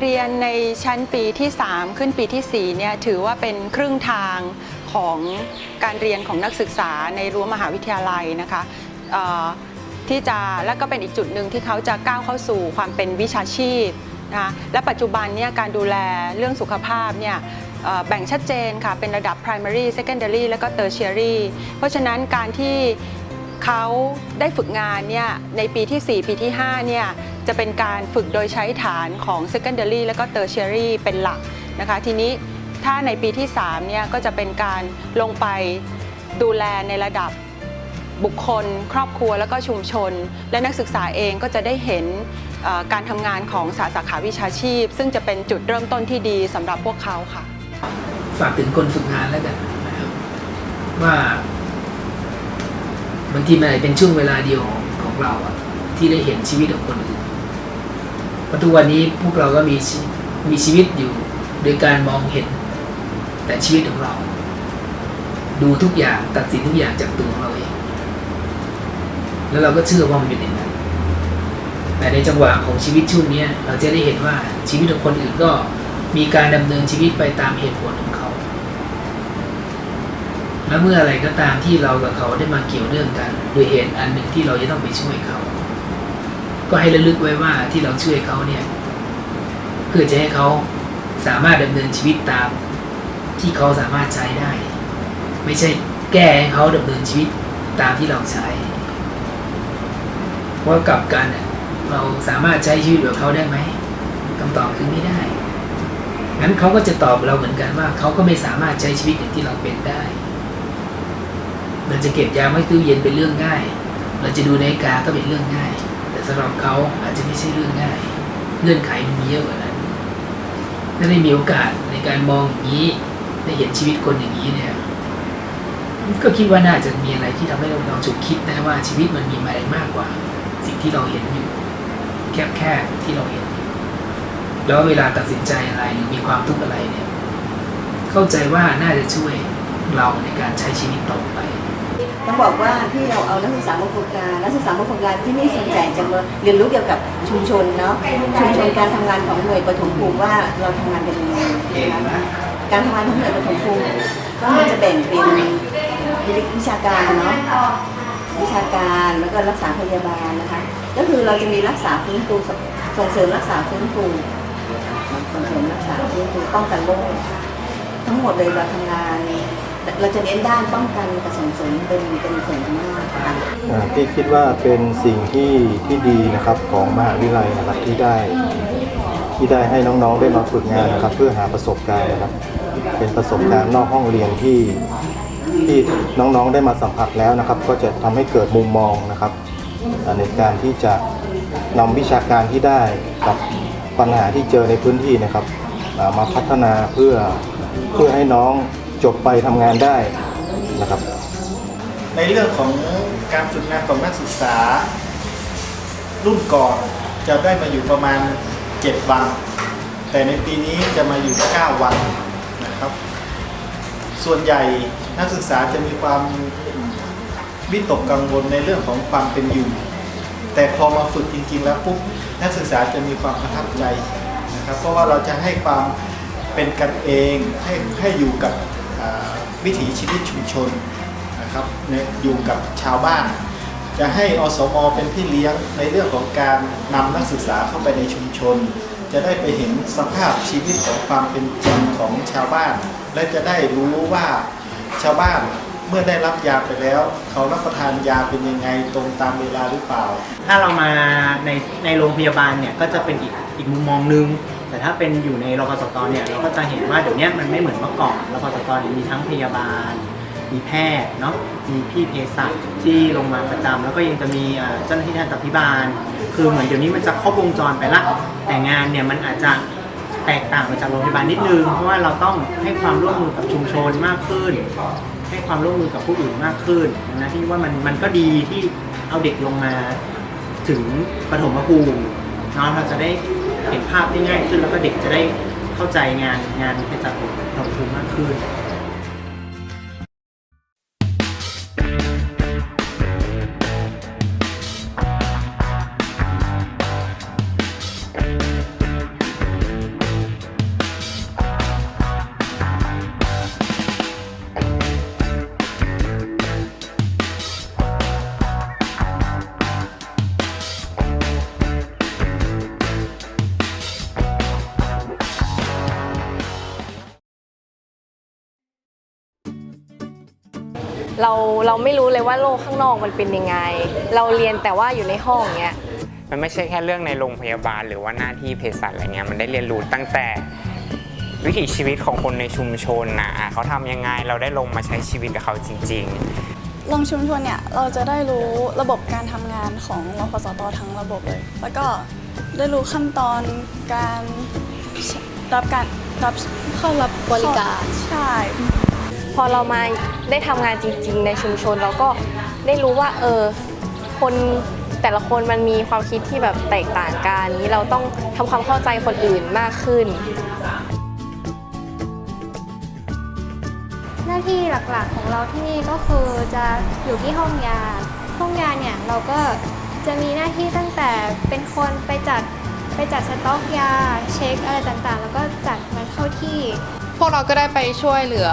เรียนในชั้นปีที่ 3 ขึ้นปีที่ 4 เนี่ยถือว่าเป็นครึ่งทางของการเรียนของนักศึกษาในรั้วมหาวิทยาลัยนะคะที่จะและก็เป็นอีกจุดหนึ่งที่เขาจะก้าวเข้าสู่ความเป็นวิชาชีพนะคะและปัจจุบันเนี่ยการดูแลเรื่องสุขภาพเนี่ยแบ่งชัดเจนค่ะเป็นระดับ primary secondary และก็ tertiary เพราะฉะนั้นการที่เขาได้ฝึกงานเนี่ยในปีที่ 4 ปีที่5เนี่ย จะเป็นการฝึกโดยใช้ฐานของ secondary และก็ tertiary เป็นหลักนะคะ ทีนี้ถ้าในปีที่3เนี่ยก็จะเป็นการลงไปดูแลในระดับบุคคล ครอบครัวแล้วก็ชุมชน และนักศึกษาเองก็จะได้เห็นการทำงานของสาสาขาวิชาชีพ ซึ่งจะเป็นจุดเริ่มต้นที่ดีสำหรับพวกเขาค่ะ ฝากถึงคนฝึกงานแล้วกันนะครับว่า บางทีมันอาจเป็นช่วงเวลาเดียวของของเราอะที่ได้เห็นชีวิตของคนอื่น เพราะทุกวันนี้พวกเราก็มีมีชีวิตอยู่โดยการมองเห็นแต่ชีวิตของเรา ดูทุกอย่างตัดสินทุกอย่างจากตัวของเราเองแล้วเราก็เชื่อว่ามันเป็นอย่างนั้นแต่ในจังหวะของชีวิตช่วงนี้เราจะได้เห็นว่าชีวิตของคนอื่นก็มีการดำเนินชีวิตไปตามเหตุผลของเขา และเมื่ออะไรก็ตามที่เรากับเขาได้มาเกี่ยวเนื่องกันโดยเหตุอันหนึ่งที่เราจะต้องไปช่วยเขา ก็ให้ระลึกไว้ว่าที่เราช่วยเขาเนี่ย เพื่อจะให้เขาสามารถดำเนินชีวิตตาม ที่เขาสามารถใช้ได้ ไม่ใช่แก้ให้เขาดำเนินชีวิตตามที่เราใช้เพราะกลับกันเนี่ยเราสามารถใช้ชีวิตแบบเขาได้ไหมคำตอบคือไม่ได้งั้นเขาก็จะตอบเราเหมือนกันว่าเขาก็ไม่สามารถใช้ชีวิตอย่างที่เราเป็นได้เราจะเก็บยาไว้ตู้เย็นเป็นเรื่องง่าย เราจะดูนาฬิกาก็เป็นเรื่องง่าย สำหรับเขาอาจจะไม่ใช่เรื่องง่าย เงื่อนไขมันมีเยอะกว่านั้นถ้าได้มีโอกาสในการมองอย่างนี้ได้เห็นชีวิตคนอย่างนี้เนี่ยก็คิดว่าน่าจะมีอะไรที่ทำให้เราเราฉุกคิดได้ว่าชีวิตมันมีอะไรมากกว่า สิ่งที่เราเห็นอยู่ แคบแค่ที่เราเห็น แล้วเวลาตัดสินใจอะไรหรือมีความทุกข์อะไรเนี่ย เข้าใจว่าน่าจะช่วยเราในการใช้ชีวิตต่อไป ต้องบอกว่าที่เราเอานักศึกษามาฝึกงานนักศึกษามาฝึกงานที่นี่สนใหญ่จะมาเรียนรู้เกี่ยวกับชุมชนเนาะชุมชนการทำงานของหน่วยปฐมภูมิว่าเราทำงานกันยังไงนะคะการทำงานของหน่วยปฐมภูมิก็จะแบ่งเป็นวิชาการเนาะวิชาการแล้วก็รักษาพยาบาลนะคะ ก็คือเราจะมีรักษาฟื้นฟูส่งเสริมรักษาฟื้นฟูส่งเสริมรักษาฟื้นฟูป้องกันโรคทั้งหมดเลยเราทำงาน เราจะเน้นด้านป้องกันกับส่งเสริมเป็นเป็นส่วนมากค่ะอ่าพี่คิดว่าเป็นสิ่งที่ที่ดีนะครับของมหาวิทยาลัยนะครับที่ได้ ที่ได้ให้น้องๆได้มาฝึกงานนะครับ เพื่อหาประสบการณ์นะครับ เป็นประสบการณ์นอกห้องเรียนที่ที่น้องๆได้มาสัมผัสแล้วนะครับ ก็จะทำให้เกิดมุมมองนะครับในการที่จะนำวิชาการที่ได้กับปัญหาที่เจอในพื้นที่นะครับมาพัฒนาเพื่อเพื่อให้น้อง จบไปทำงานได้นะครับ ในเรื่องของการฝึกงานของนักศึกษา รุ่นก่อนจะได้มาอยู่ประมาณ 7 วัน แต่ในปีนี้จะมาอยู่ 9 วันนะครับ ส่วนใหญ่นักศึกษาจะมีความวิตกกังวลในเรื่องของความเป็นอยู่ แต่พอมาฝึกจริง ๆ แล้วปุ๊บนักศึกษาจะมีความประทับใจนะครับ เพราะว่าเราจะให้ความเป็นกันเองให้ให้อยู่กับ วิถีชีวิตชุมชนนะครับอยู่กับชาวบ้าน จะให้อสมเป็นพี่เลี้ยงในเรื่องของการนำนักศึกษาเข้าไปในชุมชน จะได้ไปเห็นสภาพชีวิตของความเป็นจริงของชาวบ้าน และจะได้รู้ว่าชาวบ้านเมื่อได้รับยาไปแล้ว เขารับประทานยาเป็นยังไงตรงตามเวลาหรือเปล่า ถ้าเรามาในในโรงพยาบาลเนี่ยก็จะเป็นอีกอีกมุมมองหนึง แต่ถ้าเป็นอยู่ในรพสตเนี่ยเราก็จะเห็นว่าเดี๋ยวนี้มันไม่เหมือนเมื่อก่อนรพสตเนี่ยมีทั้งพยาบาล มีแพทย์เนาะมีพี่เภสัชที่ลงมาประจำแล้วก็ยังจะมีเจ้าหน้าที่ทันตพิบาลคือเหมือนเดี๋ยวนี้มันจะครบวงจรไปละแต่งานเนี่ยมันอาจจะแตกต่างไปจากโรงพยาบาลนิดนึง เพราะว่าเราต้องให้ความร่วมมือกับชุมชนมากขึ้น ให้ความร่วมมือกับผู้อื่นมากขึ้นนะที่ว่ามันมันก็ดีที่เอาเด็กลงมาถึงปฐมภูมิเนาะเราจะได้ เห็นภาพได้ง่ายขึ้นแล้วก็เด็กจะได้เข้าใจงานงานเภสัชปฐมภูมิมากขึ้น เราเราไม่รู้เลยว่าโลกข้างนอกมันเป็นยังไง เราเรียนแต่ว่าอยู่ในห้องเงี้ยมันไม่ใช่แค่เรื่องในโรงพยาบาล หรือว่าหน้าที่เภสัชอะไรเงี้ยมันได้เรียนรู้ตั้งแต่วิถีชีวิตของคนในชุมชนนะอะเขาทำยังไงเราได้ลงมาใช้ชีวิตกับเขาจริง ๆ ลงชุมชนเนี่ยเราจะได้รู้ระบบการทำงานของรพสตทั้งระบบเลย แล้วก็ได้รู้ขั้นตอนการรับการรับเข้ารับบริการใช่พ อเรามาได้ทำงานจริง ๆ ในชุมชนเราก็ได้รู้ว่าเออคนแต่ละคนมันมีความคิดที่แบบแตกต่างกันนี้เราต้องทำความเข้าใจคนอื่นมากขึ้น หน้าที่หลักๆของเราที่นี่ก็คือจะอยู่ที่ห้องยา ห้องยาเนี่ยเราก็จะมีหน้าที่ตั้งแต่เป็นคนไปจัดไปจัดสต็อกยาเช็คอะไรต่างๆ แล้วก็จัดมันเข้าที่ พวกเราก็ได้ไปช่วยเหลือ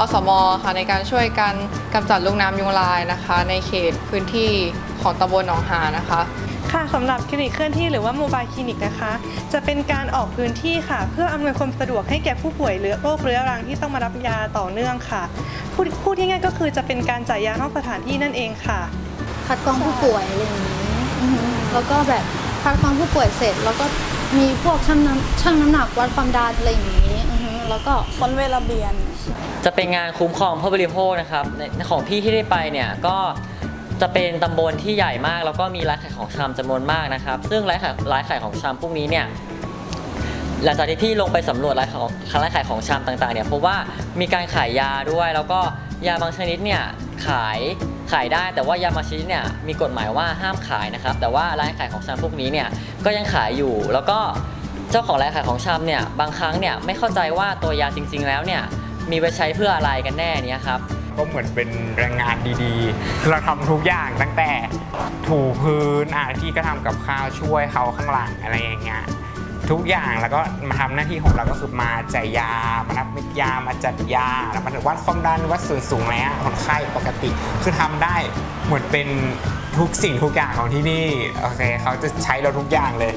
อสมค่ะในการช่วยกันกำจัดลูกน้ำยุงลายนะคะ ในเขตพื้นที่ของตำบลหนองหานนะคะ ค่ะสำหรับคลินิกเคลื่อนที่หรือว่าโมบายคลินิกนะคะ จะเป็นการออกพื้นที่ค่ะ เพื่ออำนวยความสะดวกให้แก่ผู้ป่วยเรื้อโรคเรื้อรังที่ต้องมารับยาต่อเนื่องค่ะพูดพูดง่ายๆก็คือจะเป็นการจ่ายยานอกสถานที่นั่นเองค่ะ คัดกรองผู้ป่วยอะไรอย่างนี้อือฮึแล้วก็แบบคัดกรองผู้ป่วยเสร็จ แล้วก็มีพวกชั่งน้ำชั่งน้ำหนักวัดความดันอะไรอย่างนี้อือฮึแล้วก็คนเวลาเบียน จะเป็นงานคุ้มครองผู้บริโภคนะครับในของพี่ที่ได้ไปเนี่ยก็จะเป็นตำบลที่ใหญ่มาก แล้วก็มีร้านขายของชำจำนวนมากนะครับ ซึ่งร้านขายร้านขายของชำพวกนี้เนี่ยหลังจากที่พี่ลงไปสำรวจร้านของร้านขายของชำต่างๆเนี่ยพบว่ามีการขายยาด้วย แล้วก็ยาบางชนิดเนี่ยขายขายได้แต่ว่ายาบางชนิดเนี่ยมีกฎหมายว่าห้ามขายนะครับ แต่ว่าร้านขายของชำพวกนี้เนี่ยก็ยังขายอยู่ แล้วก็เจ้าของร้านขายของชำเนี่ยบางครั้งเนี่ยไม่เข้าใจว่าตัวยาจริง ๆ แล้วเนี่ย มีไว้ใช้เพื่ออะไรกันแน่เนี่ยครับ ก็เหมือนเป็นแรงงานดีๆ เราทำทุกอย่างตั้งแต่ถูพื้นอะที่ก็ทำกับข้าวช่วยเขาข้างหลังอะไรอย่างเงี้ยทุกอย่างแล้วก็มาทำหน้าที่ของเราก็คือมาจ่ายยา มานับเม็ดยามาจัดยาแล้วมาวัดความดันวัดส่วนสูงอะไรเงี้ยคนไข้ปกติคือทำได้เหมือนเป็นทุกสิ่งทุกอย่างของที่นี่โอเคเขาจะใช้เราทุกอย่างเลย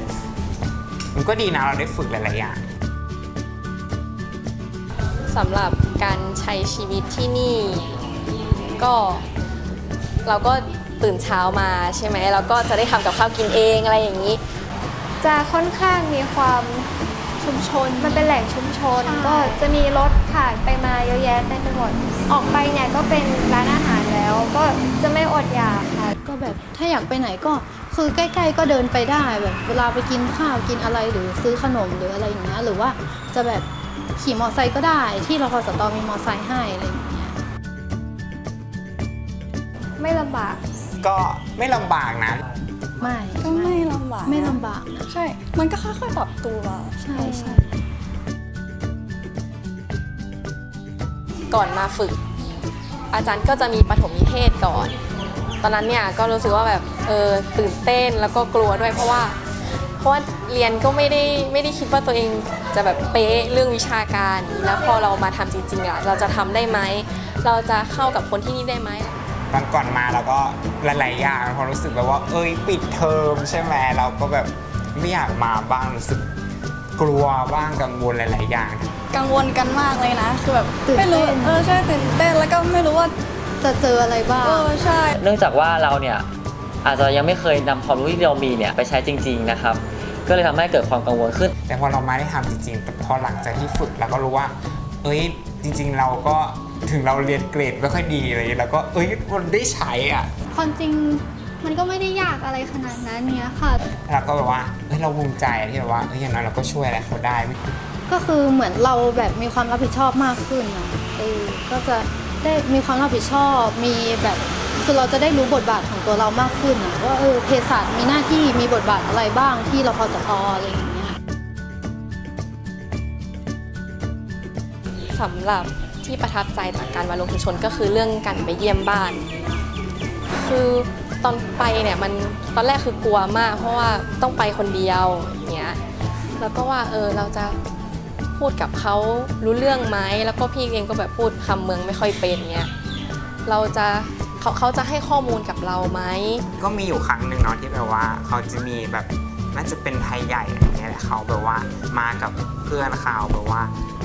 มันก็ดีนะเราได้ฝึกหลายๆอย่าง สำหรับ การใช้ชีวิตที่นี่ ก็เราก็ตื่นเช้ามาใช่ไหมเราก็จะได้ทำกับข้าวกินเองอะไรอย่างนี้ จะค่อนข้างมีความชุมชนมันเป็นแหล่งชุมชน ก็จะมีรถผ่านไปมาเยอะแยะเต็มไปหมดออกไปเนี่ยก็เป็นร้านอาหารแล้วก็จะไม่อดอยากค่ะก็แบบถ้าอยากไปไหนก็คือใกล้ ๆ ก็เดินไปได้แบบเวลาไปกินข้าวกินอะไรหรือซื้อขนมหรืออะไรอย่างเงี้ยหรือว่าจะแบบ ขี่มอไซค์ก็ได้ ที่รพสตมีมอไซค์ให้อะไรอย่างเงี้ยไม่ลำบาก ก็ไม่ลำบากนะ ไม่ก็ไม่ลำบากไม่ลำบากนะใช่ มันก็ค่อยๆปรับตัวใช่ใช่ก่อนมาฝึก อาจารย์ก็จะมีปฐมนิเทศก่อน ตอนนั้นเนี่ยก็รู้สึกว่าแบบเออตื่นเต้นแล้วก็กลัวด้วยเพราะว่าเพ ราะว่าเรียนก็ไม่ได้ไม่ได้คิดว่าตัวเองจะแบบเป๊ะเรื่องวิชาการ แล้วพอเรามาทำจริงๆอะเราจะทำได้ไหม เราจะเข้ากับคนที่นี่ได้ไหมตอนก่อนมาเราก็หลายๆอย่างพอรู้สึกแบบว่า เอ้ยปิดเทอมใช่ไหมเราก็แบบไม่อยากมาบ้างรู้สึกกลัวบ้างกังวลหลาย ๆ อย่าง กังวลกันมากเลยนะคือแบบตื่นไม่รู้เต้นเออใช่ตื่นเต้นแล้วก็ไม่รู้ว่าจะเจออะไรบ้างเออใช่ เนื่องจากว่าเราเนี่ยอาจจะยังไม่เคยนำความรู้ที่เรามีเนี่ยไปใช้จริง ๆ นะครับ ก็เลยทำให้เกิดความกังวลขึ้น แต่พอเรามาได้ทำจริงๆแต่พอหลังจากที่ฝึกเราก็รู้ว่า เอ้ย จริง ๆ เราก็ถึงเราเรียนเกรดไม่ค่อยดีอะไรอย่างเลยแล้วก็เอ้ยมันได้ใช้อะ ความจริงมันก็ไม่ได้ยากอะไรขนาดนั้นเนี้ยค่ะแล้วก็แบบว่าเอ้ยเราภูมิใจที่แบบว่าเอ้ยอย่างน้อยเราก็ช่วยอะไรเขาได้ ก็คือเหมือนเราแบบมีความรับผิดชอบมากขึ้นนะเออก็จะได้มีความรับผิดชอบ มีแบบ คือเราจะได้รู้บทบาทของตัวเรามากขึ้นนะว่าเออเภสัชมีหน้าที่มีบทบาทอะไรบ้างที่เราพอสตออะไรอย่างเงี้ยสำหรับที่ประทับใจจากการมาลงชุมชนก็คือเรื่องการไปเยี่ยมบ้าน คือตอนไปเนี่ยมันตอนแรกคือกลัวมาก เพราะว่าต้องไปคนเดียวเงี้ยแล้วก็ว่าเออเราจะพูดกับเขารู้เรื่องไหมแล้วก็พี่เองก็แบบพูดคำเมืองไม่ค่อยเป็นเงี้ยเราจะ เขาเขาจะให้ข้อมูลกับเราไหม ก็มีอยู่ครั้งหนึ่งเนาะที่แบบว่าเขาจะมีแบบน่าจะเป็นไทยใหญ่อะไรเงี้ยแหละเขาแบบว่ามากับเพื่อนเขาแบบว่า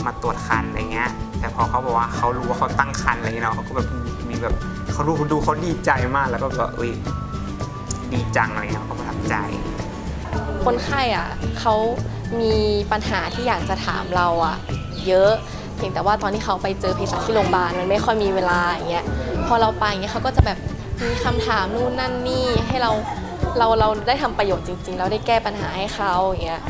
มาตรวจคันอะไรเงี้ย แต่พอเขาบอกว่าเขารู้ว่าเขาตั้งคันอะไรเงี้ยเนาะเขาก็แบบมีแบบเขาดูดูเขาดีใจมากแล้วก็แบบอุ้ยดีจังอะไรเงี้ยเขาประทับใจ คนไข้อะเขามีปัญหาที่อยากจะถามเราอะเยอะเพียงแต่ว่าตอนที่เขาไปเจอเภสัชที่โรงพยาบาลมันไม่ค่อยมีเวลาอย่างเงี้ย พอเราไปอย่างเงี้ยเขาก็จะแบบมีคำถามนู่นนั่นนี่ให้เราเราเราได้ทำประโยชน์จริง ๆ เราได้แก้ปัญหาให้เขาอย่างเงี้ย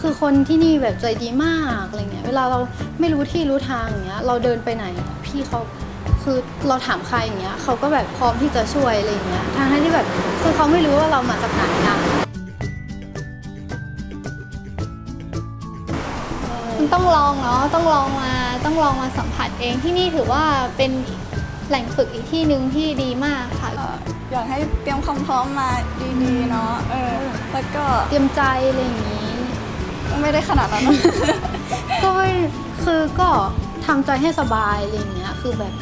คือคนที่นี่แบบใจดีมากอะไรเงี้ย เวลาเราไม่รู้ที่รู้ทางอย่างเงี้ย เราเดินไปไหน พี่เขาคือเราถามใครอย่างเงี้ยเขาก็แบบพร้อมที่จะช่วยอะไรเงี้ยทางที่แบบคือเขาไม่รู้ว่าเรามาจากไหนนะมันต้องลองเนาะต้องลองมาต้องลองมาสัมผัสเองที่นี่ถือว่าเป็น แหล่งฝึกอีกที่หนึ่งที่ดีมากค่ะอยากให้เตรียมความพร้อมมาดีๆเนาะเออแล้วก็เตรียมใจอะไรอย่างงี้ ไม่ได้ขนาดนั้น ก็ไม่คือก็ทำใจให้สบายอะไรอย่างเงี้ยคือแบบ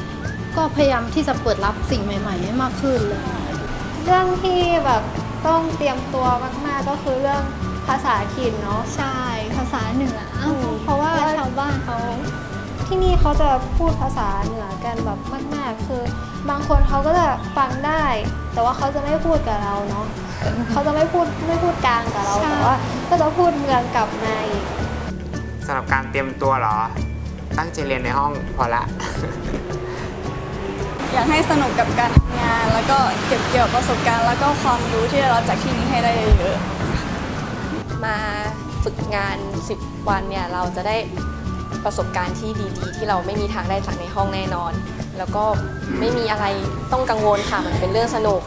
ก็พยายามที่จะเปิดรับสิ่งใหม่ๆให้มากขึ้นเลย เรื่องที่แบบต้องเตรียมตัวมาก ๆ ก็คือเรื่องภาษาถิ่นเนาะ ใช่ภาษาเหนือเพราะว่าชาวบ้านเขา ที่นี่เขาจะพูดภาษาเหนือกันแบบมาก ๆ คือบางคนเขาก็จะฟังได้ แต่ว่าเขาจะไม่พูดกับเราเนาะเขาจะไม่พูดไม่พูดกลางกับเราใช่แต่ว่าก็จะพูดเมืองกลับมาอีกสำหรับการเตรียมตัวเหรอ ตั้งใจเรียนในห้องพอละ อยากให้สนุกกับการทำงาน แล้วก็เก็บเกี่ยวประสบการณ์ แล้วก็ความรู้ที่ได้รับจากที่นี้ให้ได้เยอะๆมาฝึกงาน 10 วันเนี่ยเราจะได้ ประสบการณ์ที่ดีๆ ที่เราไม่มีทางได้จากในห้องแน่นอน แล้วก็ไม่มีอะไรต้องกังวลค่ะ มันเป็นเรื่องสนุก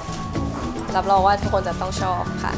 รับรองว่าทุกคนจะต้องชอบค่ะ